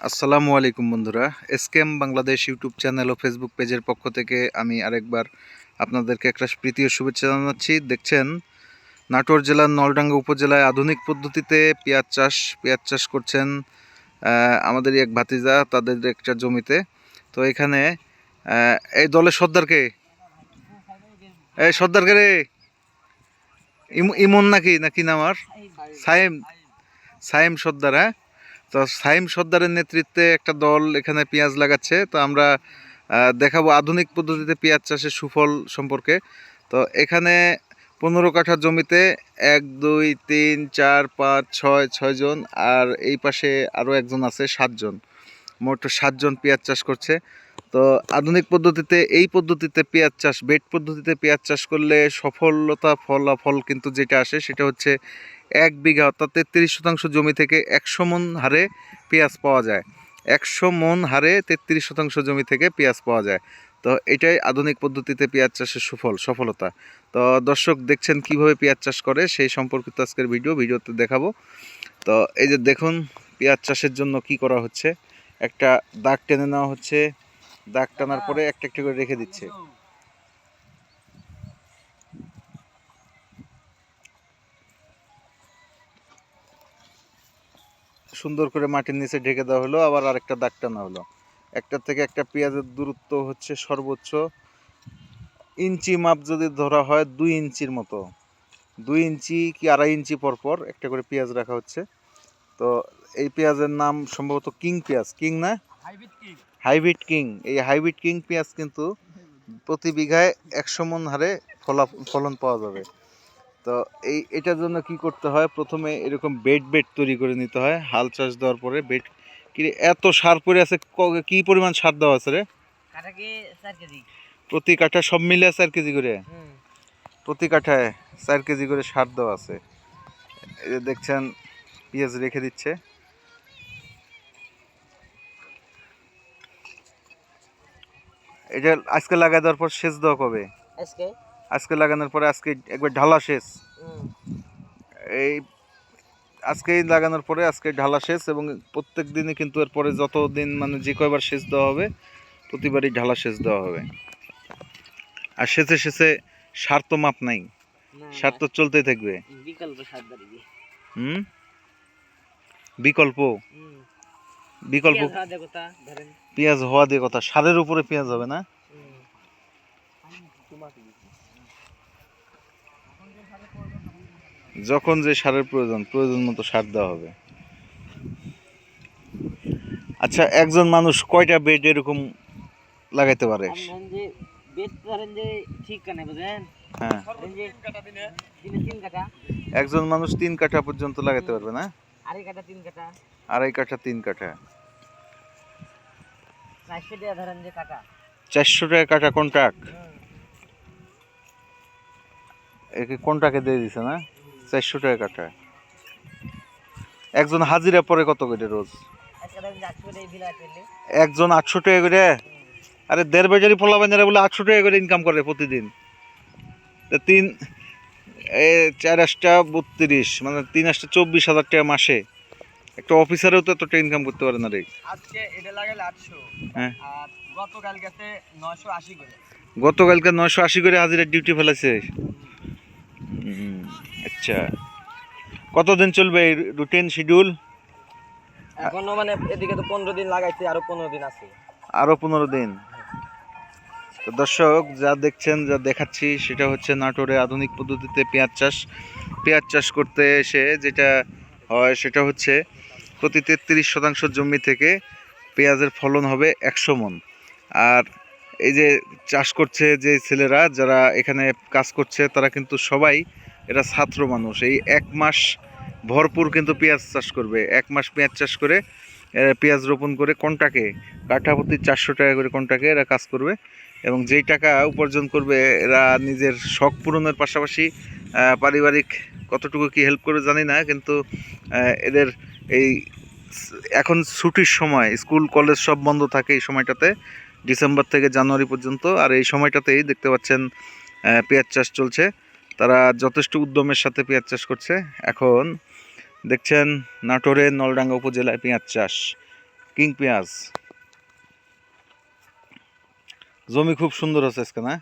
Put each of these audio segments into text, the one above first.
আসসালামু আলাইকুম বন্ধুরা এসকেএম বাংলাদেশ ইউটিউব চ্যানেল ও ফেসবুক পেজের পক্ষ থেকে আমি আরেকবার আপনাদেরকে একটা প্রীতীয় শুভেচ্ছা জানাচ্ছি। দেখছেন নাটোর জেলার নলডাঙ্গা উপজেলায় আধুনিক পদ্ধতিতে পেঁয়াজ চাষ পেঁয়াজ চাষ করছেন আহ, আমাদেরই এক ভাতিজা তাদের একটা জমিতে। তো এখানে এই দলের সর্দারকে এই সর্দারকে রে? ইম- ইমন নাকি নাকি নাম আর? সাইম। সাইম সর্দার হ্যাঁ? তো সাইম সর্দারের নেতৃত্বে একটা দল এখানে পেঁয়াজ লাগাচ্ছে। তো আমরা দেখাবো আধুনিক পদ্ধতিতে পেঁয়াজ চাষের সুফল সম্পর্কে। তো এখানে পনেরো কাঠা জমিতে এক, দুই, তিন, চার, পাঁচ, ছয় ছয়জন আর এই পাশে আরও একজন আছে, সাতজন। মোট সাতজন পেঁয়াজ চাষ করছে। তো আধুনিক পদ্ধতিতে এই পদ্ধতিতে পেঁয়াজ চাষ, বেড পদ্ধতিতে পেঁয়াজ চাষ করলে সফলতা ফলাফল কিন্তু যেটা আসে সেটা হচ্ছে এক বিঘা অর্থাৎ তেত্রিশ শতাংশ জমি থেকে একশো মন হারে পেঁয়াজ পাওয়া যায়। একশো মন হারে তেত্রিশ শতাংশ জমি থেকে পেঁয়াজ পাওয়া যায়। তো এটাই আধুনিক পদ্ধতিতে পেঁয়াজ চাষের সুফল, সফলতা। তো দর্শক দেখছেন কীভাবে পেঁয়াজ চাষ করে সেই সম্পর্কিত আজকের ভিডিও, ভিডিওতে দেখাবো। তো এই যে দেখুন, পেঁয়াজ চাষের জন্য কি করা হচ্ছে? একটা দাগ টেনে নেওয়া হচ্ছে। দাগ টানার পরে একটা একটা করে রেখে দিচ্ছে। সুন্দর করে মাটির নিচে ঢেকে দেওয়া হলো, আবার আরেকটা দাগ টানা হলো। একটা থেকে একটা পেঁয়াজের দূরত্ব হচ্ছে সর্বোচ্চ ইঞ্চি মাপ যদি ধরা হয় দুই ইঞ্চির মতো। দুই ইঞ্চি কি আড়াই ইঞ্চি পর পর একটা করে পেঁয়াজ রাখা হচ্ছে। তো এই পেঁয়াজের নাম সম্ভবত কিং পেঁয়াজ, কিং না? Hybrid king. এই হাইব্রিড কিং পেঁয়াজ কিন্তু প্রতি বিঘায় একশো মন হারে ফলা ফলন পাওয়া যাবে। তো এই এটার জন্য কি করতে হয়? প্রথমে এরকম বেড বেড তৈরি করে নিতে হয়। হাল চাষ দেওয়ার পরে বেড কি এত সার পড়ে আছে কি পরিমাণ সার দেওয়া আছে রে? প্রতি কাঠা সব মিলে চার কেজি করে? প্রতি কাঠায় চার কেজি করে সার দেওয়া আছে। এই যে দেখছেন পেঁয়াজ রেখে দিচ্ছে। এটা আজকে লাগাই দেওয়ার পর সেচ দেওয়া কবে? আজকে? আজকে লাগানোর পরে আজকে একবার ঢালা শেষ এই আজকেই লাগানোর পরে আজকে ঢালা শেষ এবং প্রত্যেক দিনই কিন্তু এরপরে যত দিন মানে যে কয়বার সেচ দেওয়া হবে প্রতিবারই ঢালা সেচ দেওয়া হবে। আর সেচে সেচে সার তো মাপ নাই। সার তো চলতেই থাকবে। বিকল্প সার হুম? বিকল্প? বিকল্প পেঁয়াজ হাওয়া দিয়ে কথা সারের উপরে পেঁয়াজ হবে না? যখন যে সারের প্রয়োজন প্রয়োজন মতো সার দেওয়া হবে। আচ্ছা একজন মানুষ কয়টা বেড এরকম লাগাইতে পারে? হ্যাঁ। একজন মানুষ তিন কাঠা পর্যন্ত লাগাতে পারবে না? আড়াই কাটা তিন কাটা আড়াই কাঠা তিন কাঠা। চারশো টাকা কাঠা। কন্ট্রাক্ট একে কন্ট্রাক্টে দিয়ে দিছে না? চারশো টাকা কাঠা। একজন হাজিরা পরে কত করে রোজ? একজন আটশো টাকা করে? আরে দেড় বেজারি পোলা বাজারে বলে আটশো টাকা করে ইনকাম করে প্রতিদিন। তিন এ চার আটটা বত্রিশ মানে তিন আটটা চব্বিশ হাজার টাকা মাসে। একটা অফিসারেও তো এতটা ইনকাম করতে পারে না রে। আজকে এটা লাগালে আটশো। হ্যাঁ। আর গতকাল গেছে নয়শো আশি করে। গতকালকে নয়শো আশি করে হাজিরার ডিউটি ফেলেছে আচ্ছা। কতদিন চলবে এই রুটিন শিডিউল এখনও মানে এদিকে তো পনেরো দিন লাগাইছে আরও পনেরো দিন আছে। আরও পনেরো দিন। তো দর্শক যা দেখছেন যা দেখাচ্ছি সেটা হচ্ছে নাটোরে আধুনিক পদ্ধতিতে পেঁয়াজ চাষ। পেঁয়াজ চাষ করতে এসে যেটা হয় সেটা হচ্ছে প্রতি তেত্রিশ শতাংশ জমি থেকে পেঁয়াজের ফলন হবে একশো মন। আর এই যে চাষ করছে যে ছেলেরা, যারা এখানে কাজ করছে, তারা কিন্তু সবাই এরা ছাত্র মানুষ। এই এক মাস ভরপুর কিন্তু পেঁয়াজ চাষ করবে। এক মাস পেঁয়াজ চাষ করে পেঁয়াজ রোপণ করে কোনটাকে, কাঠা প্রতি চারশো টাকা করে কোনটাকে এরা কাজ করবে এবং যেই টাকা উপার্জন করবে, এরা নিজের শখ পূরণের পাশাপাশি পারিবারিক কতটুকু কি হেল্প করে জানি না, কিন্তু এদের এই এখন ছুটির সময়, স্কুল, কলেজ সব বন্ধ থাকে এই সময়টাতে, ডিসেম্বর থেকে জানুয়ারি পর্যন্ত। আর এই সময়টাতেই দেখতে পাচ্ছেন পেঁয়াজ চাষ চলছে। তারা যথেষ্ট উদ্যমের সাথে পেঁয়াজ চাষ করছে। এখন দেখছেন নাটোরের নলডাঙ্গা উপজেলায় পেঁয়াজ চাষ। কিং পেঁয়াজ। জমি খুব সুন্দর আছে আজকে, না?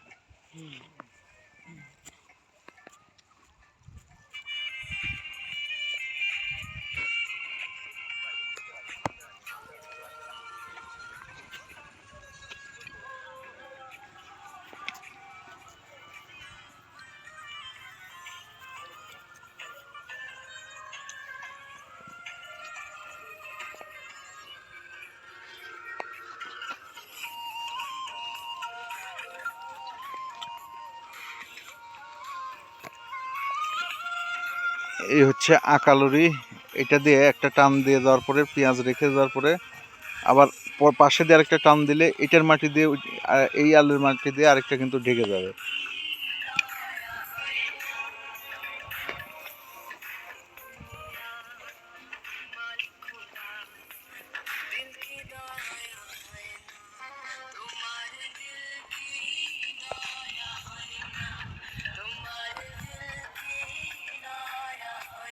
এই হচ্ছে আকালুরি। এটা দিয়ে একটা টান দিয়ে দেওয়ার পরে, পেঁয়াজ রেখে দেওয়ার পরে, আবার পাশে দিয়ে আরেকটা টান দিলে, এটার মাটি দিয়ে এই আলুর মাটি দিয়ে আরেকটা কিন্তু ঢেকে যাবে।